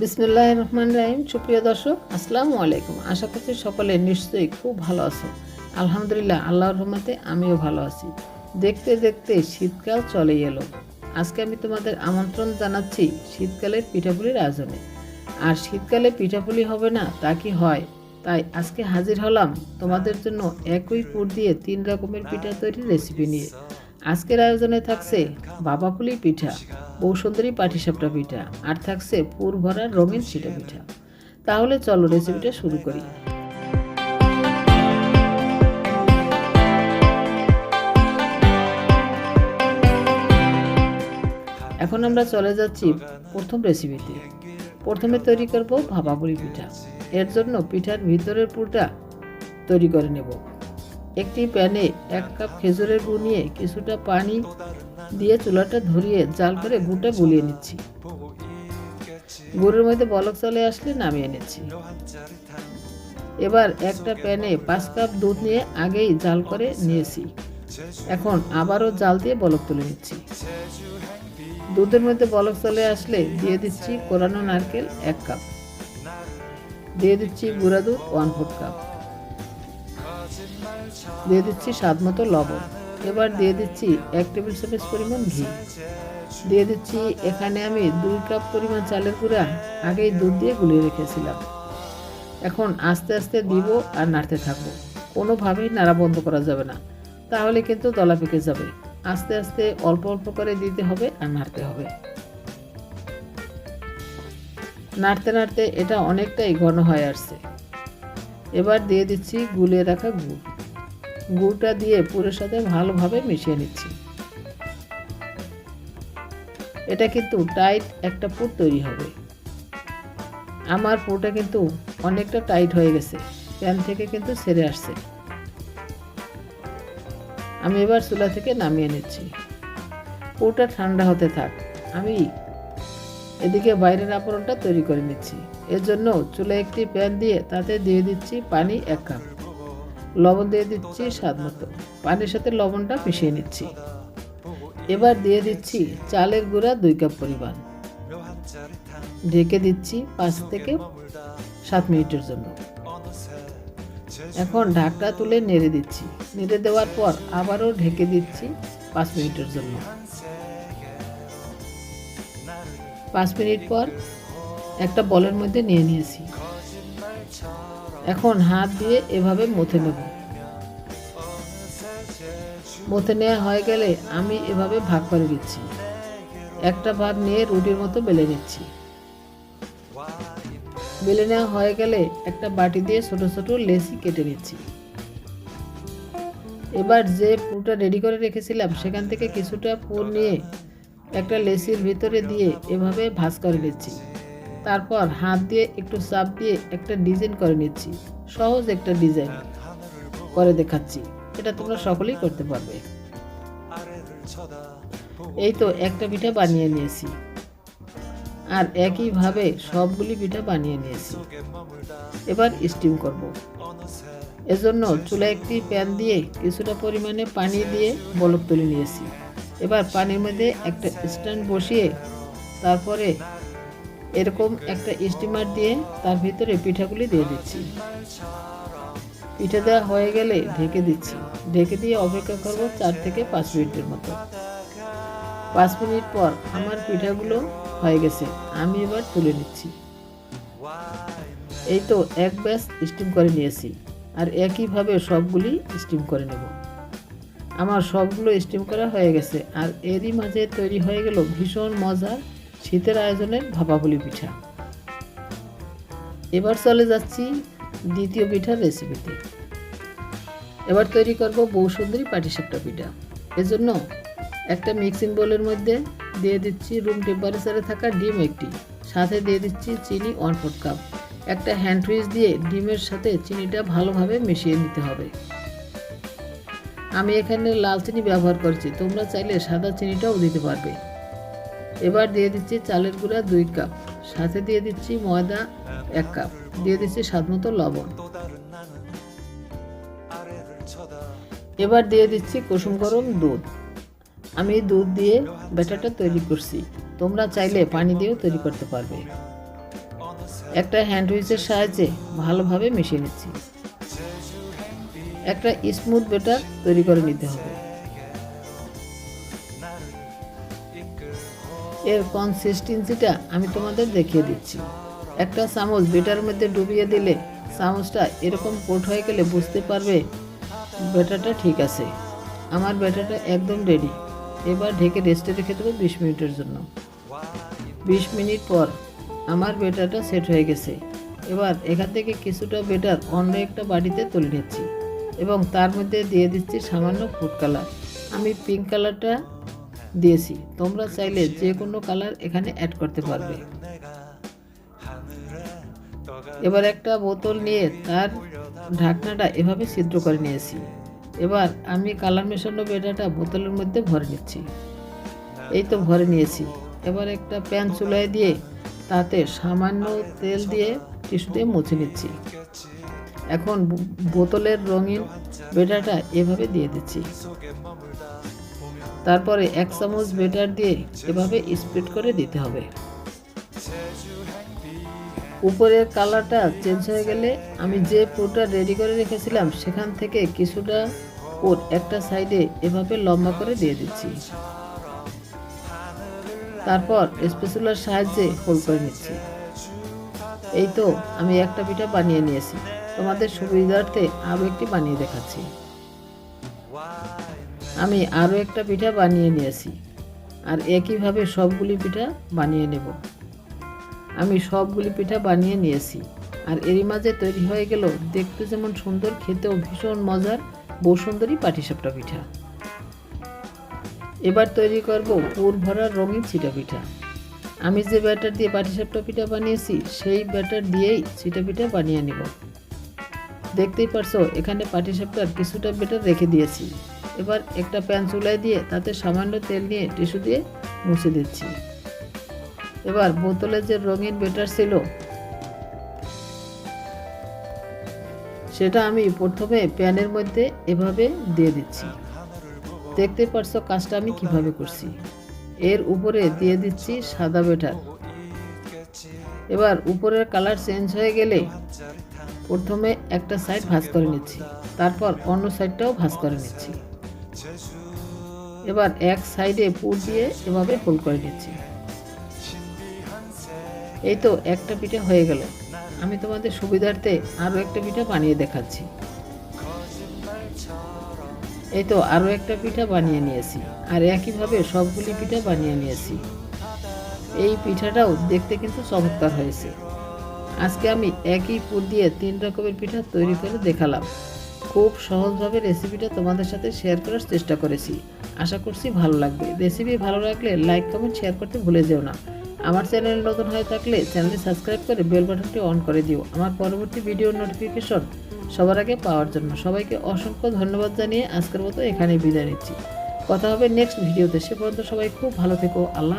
বিসমুল্লাহ রহমান রাহিম। সুপ্রিয় দর্শক, আসসালামু আলাইকুম। আশা করছি সকলে নিশ্চয়ই খুব ভালো আছো। আলহামদুলিল্লাহ, আল্লাহর রহমতে আমিও ভালো আছি। দেখতে দেখতে শীতকাল চলে এলো। আজকে আমি তোমাদের আমন্ত্রণ জানাচ্ছি শীতকালের পিঠাপুলির আয়োজনে। আর শীতকালে পিঠাপুলি হবে না, তা কি হয়? তাই আজকে হাজির হলাম তোমাদের জন্য একই পুর দিয়ে তিন রকমের পিঠা তৈরির রেসিপি নিয়ে। আজকের আয়োজনে থাকছে বাবাপুলি পিঠা। বৌসুন্দরী পাটিসাপটা পিঠা, আর থাকছে পুর ভরা রঙিন সিটা পিঠা। তাহলে চলো রেসিপিটা শুরু করি। এখন আমরা চলে যাচ্ছি প্রথম রেসিপিতে প্রথমে তৈরি করব ভাপাপুরি পিঠা। এর জন্য পিঠার ভিতরের পুরটা তৈরি করে নেব। একটি প্যানে এক কাপ খেজুরের গুড় নিয়ে কিছুটা পানি দিয়ে চুলাটা ধরিয়ে জাল করে গুড়টা গুলিয়ে নিচ্ছি। গুড়ের মধ্যে বলক চলে আসলে নামিয়ে নিচ্ছি। এবার একটা প্যানে পাঁচ কাপ দুধ নিয়ে আগেই জাল করে নিয়েছি। এখন আবারও জাল দিয়ে বলক তুলে নিচ্ছি। দুধের মধ্যে বলক চলে আসলে দিয়ে দিচ্ছি কোরানো নারকেল এক কাপ। দিয়ে দিচ্ছি গুঁড়া দুধ ওয়ান ফোর কাপ। দিয়ে দিচ্ছি স্বাদ মতো লবণ। এবার দিয়ে দিচ্ছি এক টেবিল চামচ পরিমাণ ঘি। দিয়ে দিচ্ছি এখানে আমি দুই কাপ পরিমাণ চালের গুঁড়া। আগেই দুধ দিয়ে গুলিয়ে রেখেছিলাম। এখন আস্তে আস্তে দিব আর নাড়তে থাকব। কোনোভাবেই নাড়া বন্ধ করা যাবে না। তাহলে কিন্তু দলা পেকে যাবে। আস্তে আস্তে অল্প অল্প করে দিতে হবে আর নাড়তে হবে। নাড়তে নাড়তে এটা অনেকটাই ঘন হয়ে আসছে। এবার দিয়ে দিচ্ছি গুলিয়ে রাখা গুড়। গুড়টা দিয়ে পুরের সাথে ভালোভাবে মিশিয়ে নিচ্ছি। এটা কিন্তু টাইট একটা পুর তৈরি হবে। আমার পুরটা কিন্তু অনেকটা টাইট হয়ে গেছে, প্যান থেকে কিন্তু ছেড়ে আসছে। আমি এবার চুলা থেকে নামিয়ে নিচ্ছি। পুরটা ঠান্ডা হতে থাক, আমি এদিকে বাইরের আবরণটা তৈরি করে নিচ্ছি। এর জন্য চুলা একটি প্যান দিয়ে তাতে দিয়ে দিচ্ছি পানি এক কাপ। লবণ দিয়ে দিচ্ছি স্বাদ মতো। পানির সাথে লবণটা মিশিয়ে নিচ্ছি। এবার দিয়ে দিচ্ছি চালের গুঁড়া দুই কাপ পরিমাণ। ঢেকে দিচ্ছি পাঁচ থেকে সাত মিনিটের জন্য। এখন ঢাকটা তুলে নেড়ে দিচ্ছি। নেড়ে দেওয়ার পর আবারও ঢেকে দিচ্ছি পাঁচ মিনিটের জন্য। পাঁচ মিনিট পর একটা বলের মধ্যে নিয়ে নিয়েছি। এখন হাত দিয়ে এভাবে মথে নেব। মথে নেওয়া হয়ে গেলে আমি এভাবে ভাগ করে দিচ্ছি একটা ভাগ নিয়ে রুটির মতো বেলে নিচ্ছি। বেলে নেওয়া হয়ে গেলে একটা বাটি দিয়ে ছোট ছোট লেসি কেটে নিচ্ছি। এবার যে পুরটা রেডি করে রেখেছিলাম, সেখান থেকে কিছুটা পুর নিয়ে একটা লেসির ভিতরে দিয়ে এভাবে ভাজ করে নিচ্ছি। তারপর হাত দিয়ে একটু চাপ দিয়ে একটা ডিজাইন করে নিচ্ছি। সহজ একটা ডিজাইন করে দেখাচ্ছি। এটা তোমরা সকলেই করতে পারবে। এই তো একটা পিঠা বানিয়ে নিয়েছি। আর একইভাবে সবগুলি পিঠা বানিয়ে নিয়েছি। এবার স্টিম করব। এজন্য চুলা একটি প্যান দিয়ে কিছুটা পরিমাণে পানি দিয়ে বলক তুলে নিয়েছি। এবার পানির মধ্যে একটা স্ট্যান্ড বসিয়ে তারপরে এরকম একটা স্টিমার দিয়ে তার ভিতরে পিঠাগুলি দিয়ে দিচ্ছি। পিঠা দেওয়া হয়ে গেলে ঢেকে দিচ্ছি। ঢেকে দিয়ে অপেক্ষা করব চার থেকে পাঁচ মিনিটের মতো। পাঁচ মিনিট পর আমার পিঠাগুলো হয়ে গেছে। আমি এবার তুলে নিচ্ছি। এই তো এক ব্যাস স্টিম করে নিয়েছি আর একইভাবে সবগুলি স্টিম করে নেব। আমার সবগুলো স্টিম করা হয়ে গেছে আর এরই মাঝে তৈরি হয়ে গেল ভীষণ মজার শীতের আয়োজনের ভাপাপুলি পিঠা। এবার চলে যাচ্ছি দ্বিতীয় পিঠার রেসিপিতে এবার তৈরি করব বৌসুন্দরী পাটিসাপটা পিঠা। এজন্য একটা মিক্সিং বোলের মধ্যে দিয়ে দিচ্ছি রুম টেম্পারেচারে থাকা ডিম একটি। সাথে দিয়ে দিচ্ছি চিনি ওয়ান ফোর্থ কাপ একটা হ্যান্ড টুইচ দিয়ে ডিমের সাথে চিনিটা ভালোভাবে মিশিয়ে নিতে হবে। আমি এখানে লাল চিনি ব্যবহার করছি। তোমরা চাইলে সাদা চিনিটাও দিতে পারবে। এবার দিয়ে দিচ্ছি চালের গুঁড়া দুই কাপ। সাথে দিয়ে দিচ্ছি ময়দা এক কাপ। দিয়ে দিচ্ছি স্বাদ মতো লবণ। এবার দিয়ে দিচ্ছি কুসুম গরম দুধ। আমি দুধ দিয়ে ব্যাটারটা তৈরি করছি। তোমরা চাইলে পানি দিয়েও তৈরি করতে পারবে। একটা হ্যান্ড হুইচের সাহায্যে ভালোভাবে মিশিয়ে নিচ্ছি। একটা স্মুথ বেটার তৈরি করে নিতে হবে। এর কনসিস্টেন্সিটা আমি তোমাদের দেখিয়ে দিচ্ছি। একটা চামচ বেটার মধ্যে ডুবিয়ে দিলে চামচটা এরকম কোট হয়ে গেলে বুঝতে পারবে ব্যাটারটা ঠিক আছে। আমার ব্যাটারটা একদম রেডি এবার ঢেকে রেস্টে রেখে দেবো বিশ মিনিটের জন্য। বিশ মিনিট পর আমার বেটারটা সেট হয়ে গেছে। এবার এখান থেকে কিছুটা বেটার অন্য একটা বাটিতে তুলে নিচ্ছি এবং তার মধ্যে দিয়ে দিচ্ছি সামান্য ফুড কালার। আমি পিঙ্ক কালারটা দিয়েছি। তোমরা চাইলে যে কোনো কালার এখানে অ্যাড করতে পারবে। এবার একটা বোতল নিয়ে তার ঢাকনাটা এভাবে ছিদ্র করে নিয়েছি। এবার আমি কালার মেশানো বেটাটা বোতলের মধ্যে ভরে নিচ্ছি। এই তো ভরে নিয়েছি। এবার একটা প্যান চুলায় দিয়ে তাতে সামান্য তেল দিয়ে টিস্যু দিয়ে মুছে নিচ্ছি। এখন বোতলের রঙিন বেটাটা এভাবে দিয়ে দিচ্ছি। তারপরে এক চামচ বেটার দিয়ে এভাবে স্প্রেড করে দিতে হবে। উপরের কালারটা চেঞ্জ হয়ে গেলে আমি যে পুরটা রেডি করে রেখেছিলাম, সেখান থেকে কিছুটা পুর একটা সাইডে এভাবে লম্বা করে দিয়ে দিচ্ছি। তারপর স্পেসুলার সাহায্যে হোল করে নিচ্ছি। এই তো আমি একটা পিঠা বানিয়ে নিয়েছি। তোমাদের সুবিধার্থে আরও একটি বানিয়ে দেখাচ্ছি। আমি আরও একটা পিঠা বানিয়ে নিয়েছি, আর একইভাবে সবগুলি পিঠা বানিয়ে নেব। আমি সবগুলি পিঠা বানিয়ে নিয়েছি, আর এরই মাঝে তৈরি হয়ে গেল দেখতে যেমন সুন্দর, খেতেও ভীষণ মজার বসুন্দরী পাটিসাপটা পিঠা। এবার তৈরি করব পুর ভরা রঙিন চিটা পিঠা। আমি যে ব্যাটার দিয়ে পাটিসাপটা পিঠা বানিয়েছি, সেই ব্যাটার দিয়েই চিটা পিঠা বানিয়ে নেব। দেখতেই পারছ, এখানে পাটিসাপটার কিছুটা বেটার রেখে দিয়েছি। এবার একটা প্যান চুলায় দিয়ে তাতে সামান্য তেল নিয়ে টিস্যু দিয়ে মুছে দিচ্ছি। এবার বোতলে যে রঙিন বেটার ছিল, সেটা আমি প্রথমে প্যানের মধ্যে এভাবে দিয়ে দিচ্ছি। দেখতে পারছ কাজটা আমি কীভাবে করছি। এর উপরে দিয়ে দিচ্ছি সাদা বেটার। এবার উপরের কালার চেঞ্জ হয়ে গেলে প্রথমে একটা সাইড ভাঁজ করে নিচ্ছি, তারপর অন্য সাইডটাও ভাঁজ করে নিচ্ছি। এবার এক সাইডে পুর দিয়ে এভাবে হোল করে নিচ্ছি। এই তো একটা পিঠা হয়ে গেল। আমি তোমাদের সুবিধার্থে আরও একটা পিঠা বানিয়ে দেখাচ্ছি। এই তো আরও একটা পিঠা বানিয়ে নিয়েছি, আর একইভাবে সবগুলি পিঠা বানিয়ে নিয়েছি। এই পিঠাটাও দেখতে কিন্তু চমৎকার হয়েছে। আজকে আমি একই পুর দিয়ে তিন রকমের পিঠা তৈরি করে দেখালাম। খুব সহজভাবে রেসিপিটা তোমাদের সাথে শেয়ার করার চেষ্টা করেছি। আশা করছি ভালো লাগবে। রেসিপি ভালো লাগলে লাইক কমেন্ট শেয়ার করতে ভুলে যেও না। আমার চ্যানেল নতুন হয়ে থাকলে চ্যানেলটি সাবস্ক্রাইব করে বেল বাটনটি অন করে দিও। আমার পরবর্তী ভিডিও নোটিফিকেশন সবার আগে পাওয়ার জন্য সবাইকে অসংখ্য ধন্যবাদ জানিয়ে আজকের মতো এখানেই বিদায় নিচ্ছি। কথা হবে নেক্সট ভিডিওতে সে পর্যন্ত সবাই খুব ভালো থেকো। আল্লাহ